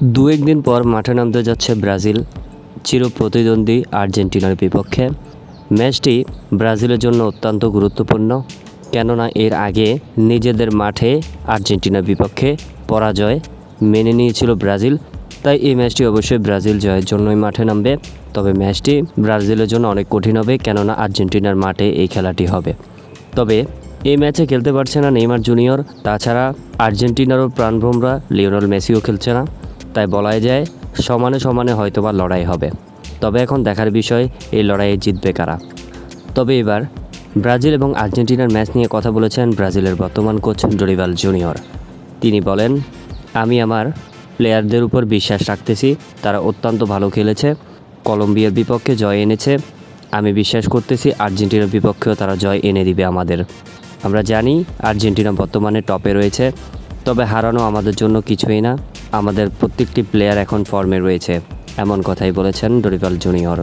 দু একদিন পর মাঠে নামতে যাচ্ছে ব্রাজিল। চির প্রতিদ্বন্দ্বী আর্জেন্টিনার বিপক্ষে। ম্যাচটি ব্রাজিলের জন্য অত্যন্ত গুরুত্বপূর্ণ, কেননা এর আগে নিজেদের মাঠে আর্জেন্টিনার বিপক্ষে পরাজয় মেনে নিয়েছিল ব্রাজিল। তাই এই ম্যাচটি অবশ্যই ব্রাজিল জয়ের জন্যই মাঠে নামবে। তবে ম্যাচটি ব্রাজিলের জন্য অনেক কঠিন হবে, কেননা আর্জেন্টিনার মাঠে এই খেলাটি হবে। তবে এই ম্যাচে খেলতে পারছে না নেইমার জুনিয়র। তাছাড়া আর্জেন্টিনারও প্রাণভ্রমরা লিওনেল মেসিও খেলছে না। তাই বলাই যায়, সমানে সমানে হয়তোবা লড়াই হবে। তবে এখন দেখার বিষয়, এই লড়াইয়ে জিতবে কারা? তবে এবার, ব্রাজিল এবং আর্জেন্টিনার ম্যাচ নিয়ে কথা বলেছেন ব্রাজিলের বর্তমান কোচ ডরিভাল জুনিয়র। তিনি বলেন, আমি আমার প্লেয়ারদের উপর বিশ্বাস রাখতেছি, তারা অত্যন্ত ভালো খেলেছে, কলম্বিয়ার বিপক্ষে জয় এনেছে। আমি বিশ্বাস করতেছি আর্জেন্টিনার বিপক্ষেও তারা জয় এনে দিবে আমাদের। আমরা জানি আর্জেন্টিনা বর্তমানে টপে রয়েছে, তবে হারানো আমাদের জন্য কিছুই না। আমাদের প্রত্যেকটি প্লেয়ার এখন ফর্মে রয়েছে। এমন কথাই বলেছেন ডরিভাল জুনিয়র।